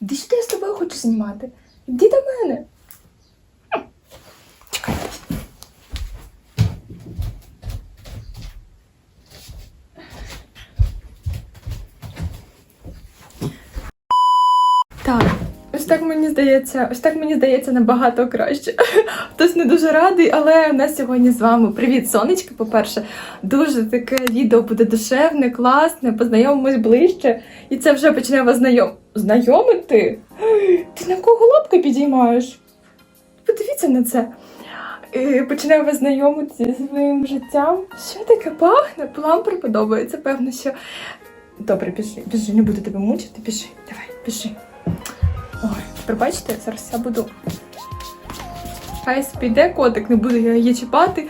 Іди сюди, я з тобою хочу знімати. Іди до мене. Хм. Чекай. Так, ось так мені здається, ось так мені здається набагато краще. Хтось не дуже радий, але у нас сьогодні з вами привіт, сонечки. По-перше, дуже таке відео буде душевне, класне, познайомимось ближче, і це вже почне вас знайом... знайомити. Ти на кого лапки підіймаєш? Подивіться на це. Почне вас знайомити зі своїм життям. Що таке пахне? Плам приподобається, певно, що. Добре, біжи, біжи, не буду тебе мучити, біжи. Давай, біжи. Ой, пробачте, зараз я буду. Хай піде котик, не буду я її чіпати.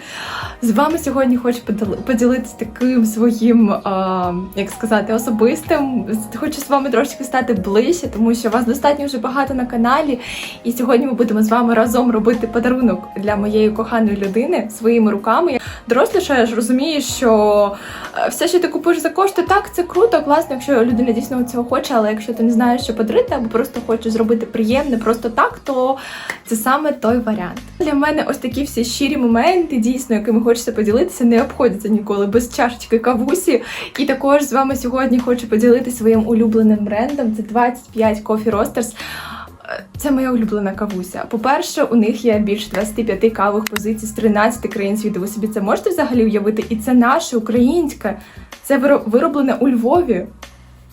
З вами сьогодні хочу поділитися таким своїм, а, як сказати, особистим. Хочу з вами трошки стати ближче, тому що вас достатньо вже багато на каналі. І сьогодні ми будемо з вами разом робити подарунок для моєї коханої людини своїми руками. Дорослішаєш, розумієш, що е, все, що ти купуєш за кошти, так, це круто, класно, якщо людина дійсно цього хоче, але якщо ти не знаєш, що подарити, або просто хочеш зробити приємне просто так, то це саме той варіант. Для мене ось такі всі щирі моменти, дійсно, якими хочеться поділитися, не обходяться ніколи без чашечки кавусі. І також з вами сьогодні хочу поділитися своїм улюбленим брендом. Це 25 Coffee Roasters. Це моя улюблена кавуся. По-перше, у них є більше 25 кавових позицій з 13 країн світу. Ви собі це можете взагалі уявити? І це наше українське. Це виро- вироблене у Львові.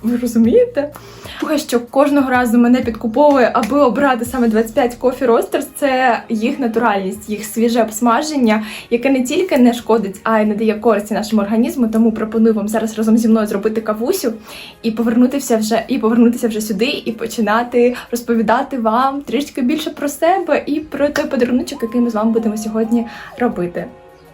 Ви розумієте? Друге, що кожного разу мене підкуповує, аби обрати саме 25 Coffee Roasters, це їх натуральність, їх свіже обсмаження, яке не тільки не шкодить, а й надає користі нашому організму. Тому пропоную вам зараз разом зі мною зробити кавусю і повернутися вже і повернутися вже сюди, і починати розповідати вам трішки більше про себе і про той подарунок, який ми з вами будемо сьогодні робити.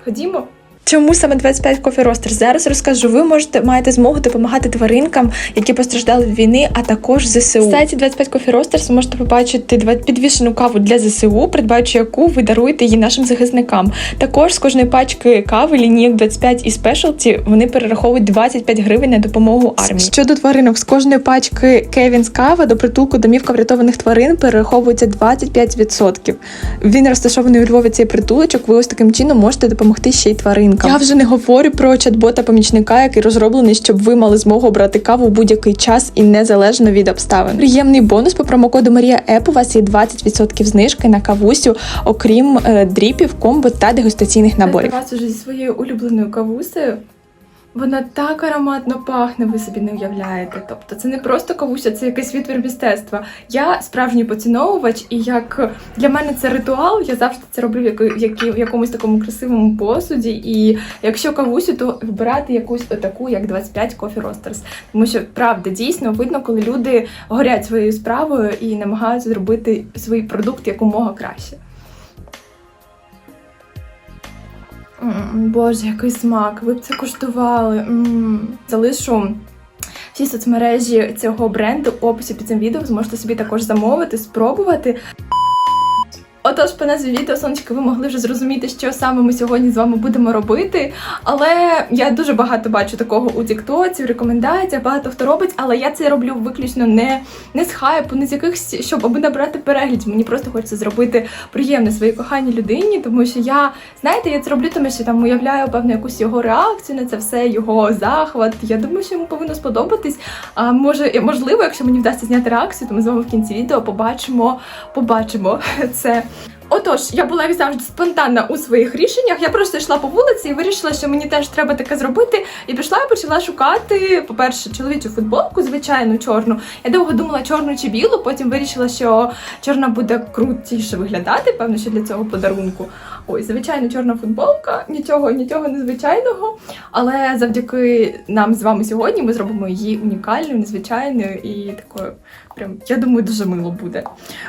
Ходімо. Чому саме 25 Coffee Roasters? Зараз розкажу. Ви можете маєте змогу допомагати тваринкам, які постраждали від війни, а також ЗСУ. В сайті 25 Coffee Roasters ви можете побачити підвішену каву для ЗСУ, придбаючи яку ви даруєте її нашим захисникам. Також з кожної пачки кави лінійок 25 і Specialty вони перераховують 25 гривень на допомогу армії. Щодо тваринок, з кожної пачки Кевінс кава до притулку домівка врятованих тварин перераховується 25%. Він розташований у Львові цей притулочок. Ви ось таким чином можете допомогти ще й тваринкам. Я вже не говорю про чат-бота помічника, який розроблений, щоб ви мали змогу обрати каву в будь-який час і незалежно від обставин. Приємний бонус по промокоду Марія Еп. У вас є 20% знижки на кавусю, окрім е, дріпів, комбо та дегустаційних наборів. вас уже зі своєю улюбленою кавусею. Вона так ароматно пахне, ви собі не уявляєте. Тобто це не просто кавуся, це якийсь відвір мистецтва. Я справжній поціновувач, і як для мене це ритуал, я завжди це роблю в, якомусь такому красивому посуді. І якщо кавусю, то вибирати якусь таку, як 25 Coffee Roasters. Тому що правда дійсно видно, коли люди горять своєю справою і намагаються зробити свій продукт якомога краще. Боже, який смак! Ви б це куштували. Залишу всі соцмережі цього бренду описі під цим відео. Зможете собі також замовити, спробувати. Отож, по назві відео, сонечки, ви могли вже зрозуміти, що саме ми сьогодні з вами будемо робити. Але я дуже багато бачу такого у Тіктоці, в рекомендаціях, багато хто робить, але я це роблю виключно не, не з хайпу, не з якихось, щоб аби набрати переглядів. Мені просто хочеться зробити приємне своїй коханій людині, тому що я, знаєте, я це роблю, тому що там уявляю певну якусь його реакцію на це все, його захват. Я думаю, що йому повинно сподобатись. А може, можливо, якщо мені вдасться зняти реакцію, то ми з вами в кінці відео побачимо, побачимо це. Отож, я була завжди спонтанна у своїх рішеннях. Я просто йшла по вулиці і вирішила, що мені теж треба таке зробити. І пішла і почала шукати, по-перше, чоловічу футболку, звичайну чорну. Я довго думала чорну чи білу, потім вирішила, що чорна буде крутіше виглядати, певно, що для цього подарунку. Ой, звичайно, чорна футболка, нічого, нічого незвичайного. Але завдяки нам з вами сьогодні ми зробимо її унікальною, незвичайною і такою. Прям, я думаю, дуже мило буде.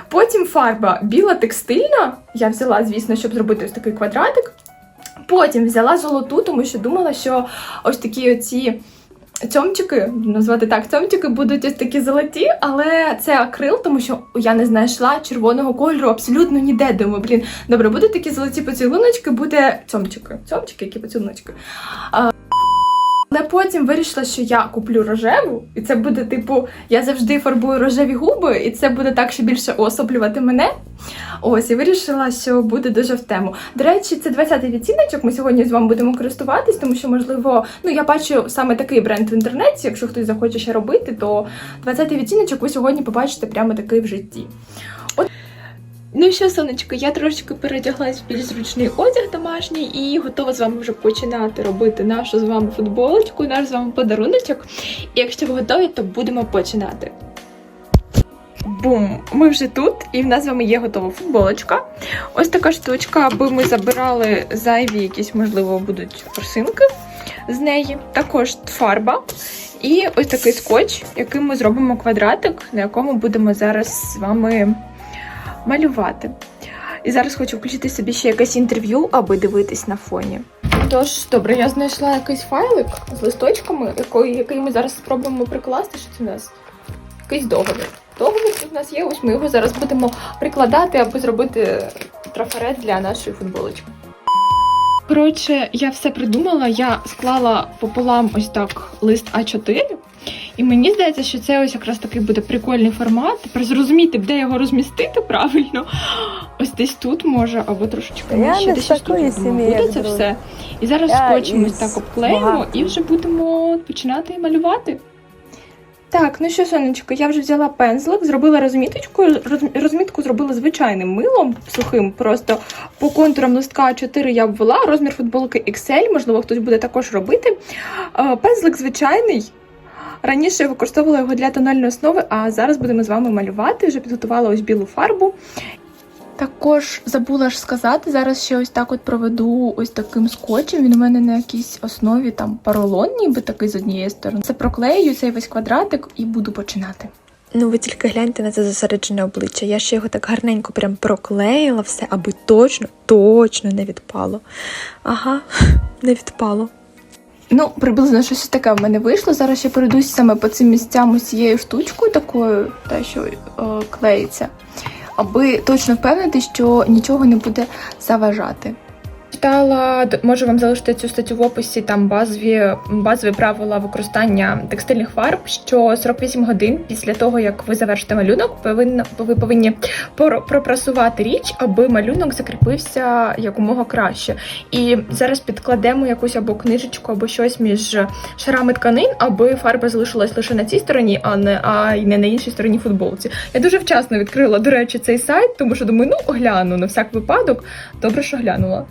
Потім фарба біла текстильна. Я взяла, звісно, щоб зробити ось такий квадратик. Потім взяла золоту, тому що думала, що ось такі оці цьомчики, назвати так, цьомчики будуть ось такі золоті, але це акрил, тому що я не знайшла червоного кольору абсолютно ніде. Думаю, блін, добре, будуть такі золоті поцілуночки, буде цьомчики. Цьомчики, які поцілуночки. Але потім вирішила, що я куплю рожеву, і це буде типу, я завжди фарбую рожеві губи, і це буде так ще більше уособлювати мене. Ось, і вирішила, що буде дуже в тему. До речі, це 20-й відціночок. Ми сьогодні з вами будемо користуватись, тому що, можливо, ну я бачу саме такий бренд в інтернеті. Якщо хтось захоче ще робити, то 20-й відціночок ви сьогодні побачите прямо такий в житті. Ну що, сонечко, я трошечки передяглась в більш зручний одяг домашній і готова з вами вже починати робити нашу з вами футболочку, наш з вами подаруночок. І якщо ви готові, то будемо починати. Бум! Ми вже тут, і в нас з вами є готова футболочка. Ось така штучка, аби ми забирали зайві якісь, можливо, будуть форсинки з неї. Також фарба. І ось такий скотч, яким ми зробимо квадратик, на якому будемо зараз з вами малювати. І зараз хочу включити собі ще якесь інтерв'ю, аби дивитись на фоні. Тож, добре, я знайшла якийсь файлик з листочками, який, який ми зараз спробуємо прикласти. Що це у нас? Якийсь договір. Договір тут у нас є, ось ми його зараз будемо прикладати, аби зробити трафарет для нашої футболочки. Коротше, я все придумала, я склала пополам ось так лист А4. І мені здається, що це ось якраз такий буде прикольний формат. Тепер зрозуміти, де його розмістити правильно. Ось десь тут може, або трошечки не десь тут буде це все. І зараз скотчем ось так обклеїмо і вже будемо починати малювати. Так, ну що, сонечко, я вже взяла пензлик, зробила розміточку. Розмітку зробила звичайним милом, сухим. Просто по контурам листка 4 я обвела, розмір футболки XL, можливо, хтось буде також робити. Е, Пензлик звичайний. Раніше я використовувала його для тональної основи, а зараз будемо з вами малювати. Вже підготувала ось білу фарбу. Також забула ж сказати, зараз ще ось так от проведу ось таким скотчем. Він у мене на якійсь основі там поролон, ніби такий з однієї сторони. Це проклею цей весь квадратик і буду починати. Ну, ви тільки гляньте на це зосереджене обличчя. Я ще його так гарненько прям проклеїла все, аби точно, точно не відпало. Ага, не відпало. Ну, приблизно щось таке в мене вийшло. Зараз ще перейдусь саме по цим місцям усією штучкою, такою, та що о, клеїться, аби точно впевнити, що нічого не буде заважати. Читала, можу вам залишити цю статтю в описі. Там базові базові правила використання текстильних фарб. Що 48 годин після того, як ви завершите малюнок, повинна ви повинні пропрасувати річ, аби малюнок закріпився якомога краще. І зараз підкладемо якусь або книжечку, або щось між шарами тканин, аби фарба залишилась лише на цій стороні, а не а й не на іншій стороні футболці. Я дуже вчасно відкрила, до речі, цей сайт, тому що думаю, ну гляну на всяк випадок. Добре, що глянула.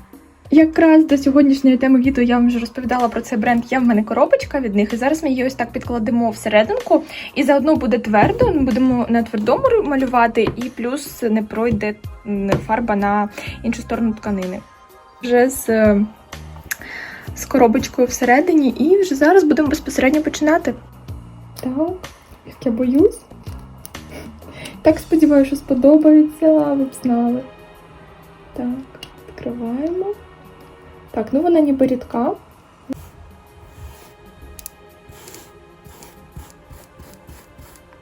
Якраз до сьогоднішньої теми відео я вам вже розповідала про цей бренд. Є в мене коробочка від них, і зараз ми її ось так підкладемо всерединку. І заодно буде твердо. Ми будемо на твердому малювати, і плюс не пройде фарба на іншу сторону тканини. Вже з, е, з коробочкою всередині, і вже зараз будемо безпосередньо починати. Так, як я боюсь. Так сподіваюся, що сподобається, ви б знали. Так, відкриваємо. Так, ну вона ніби рідка.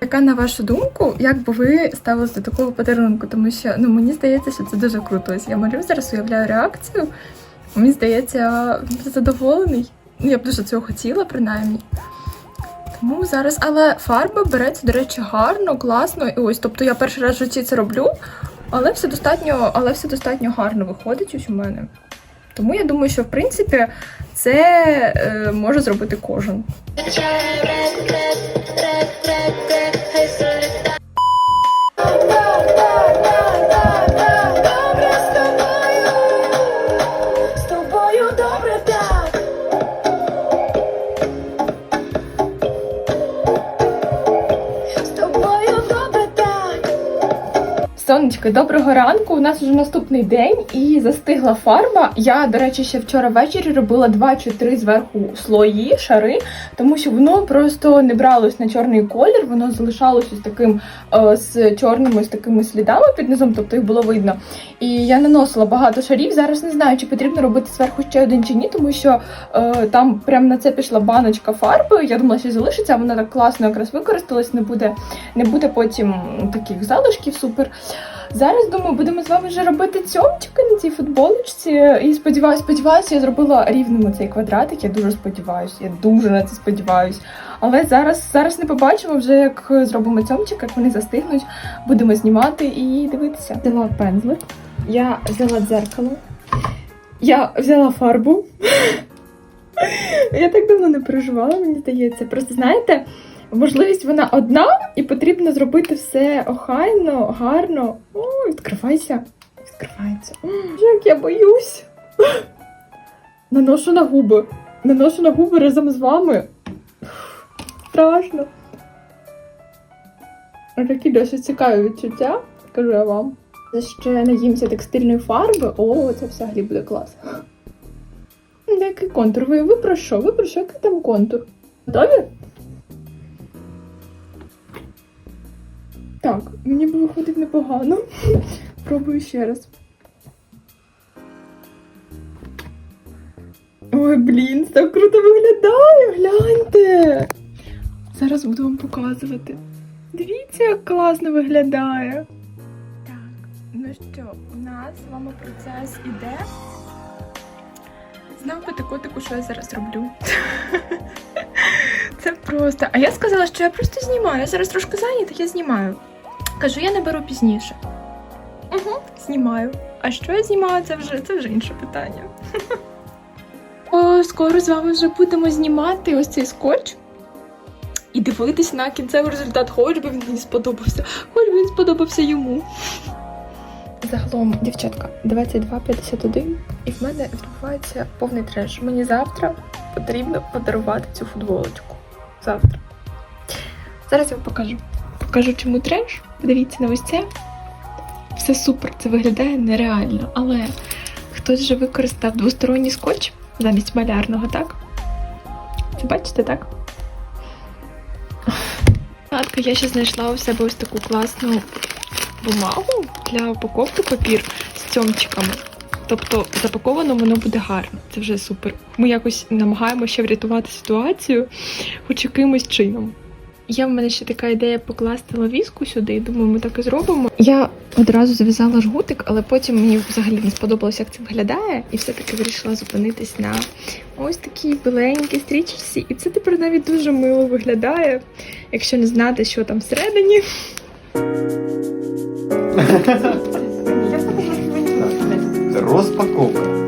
Яка, на вашу думку, як би ви ставились до такого подарунку? Тому що ну, мені здається, що це дуже круто. Ось я малюю зараз, уявляю реакцію. Мені здається, задоволений. Ну, я б дуже цього хотіла, принаймні. Тому зараз, але фарба береться, до речі, гарно, класно. І ось, тобто я перший раз в житті це роблю, але все достатньо, але все достатньо гарно виходить ось у мене. Тому я думаю, що в принципі це е, може зробити кожен. Сонечко, доброго ранку. У нас вже наступний день і застигла фарба. Я, до речі, ще вчора ввечері робила два чи три зверху слої, шари, тому що воно просто не бралось на чорний колір, воно залишалось ось таким е, з чорними ось такими слідами під низом, тобто їх було видно. І я наносила багато шарів. Зараз не знаю, чи потрібно робити зверху ще один чи ні, тому що е, там прямо на це пішла баночка фарби. Я думала, що залишиться, а вона так класно якраз використалась, не буде, не буде потім таких залишків супер. Зараз думаю, будемо з вами вже робити цьомчики на цій футболочці. І сподіваюся, сподіваюся, я зробила рівним цей квадратик. Я дуже сподіваюся, я дуже на це сподіваюся. Але зараз, зараз не побачимо вже, як зробимо цьомчик, як вони застигнуть. Будемо знімати і дивитися. Взяла пензлик, я взяла дзеркало, я взяла фарбу. Я так давно не переживала, мені здається. Просто знаєте, можливість вона одна, і потрібно зробити все охайно, гарно. О, відкривайся. Відкривається. Як я боюсь. Наношу на губи. Наношу на губи разом з вами. Страшно. Такі досить цікаві відчуття, кажу я вам. Це ще наїмся текстильної фарби. О, це взагалі буде клас. Який контур? Ви, ви про що? Ви про що? Який там контур? Готові? Мені би виходить непогано. Пробую ще раз. Ой, блін, це так круто виглядає, гляньте. Зараз буду вам показувати. Дивіться, як класно виглядає. Так, ну що, у нас з вами процес іде. Знову котику, що я зараз роблю. Це просто. А я сказала, що я просто знімаю. Я зараз трошки зайнята, я знімаю. Кажу, я наберу пізніше. Угу, знімаю. А що я знімаю, це вже це вже інше питання. О, скоро з вами вже будемо знімати ось цей скотч. І дивитись на кінцевий результат, хоч би він мені сподобався, хоч би він сподобався йому. Загалом, дівчатка, 22.51, і в мене відбувається повний треш. Мені завтра потрібно подарувати цю футболочку. Завтра. Зараз я вам покажу. Покажу, чому треш. Подивіться на ось це. Все супер, це виглядає нереально. Але хтось же використав двосторонній скотч замість малярного, так? Це бачите, так? Я ще знайшла у себе ось таку класну бумагу для упаковки папір з цьомчиками. Тобто запаковано воно буде гарно. Це вже супер. Ми якось намагаємося врятувати ситуацію, хоч якимось чином. Є в мене ще така ідея покласти лавіску сюди. Думаю, ми так і зробимо. Я одразу зав'язала жгутик, але потім мені взагалі не сподобалося, як це виглядає, і все-таки вирішила зупинитись на ось такій біленькій стрічці. І це тепер навіть дуже мило виглядає, якщо не знати, що там всередині. Розпаковка.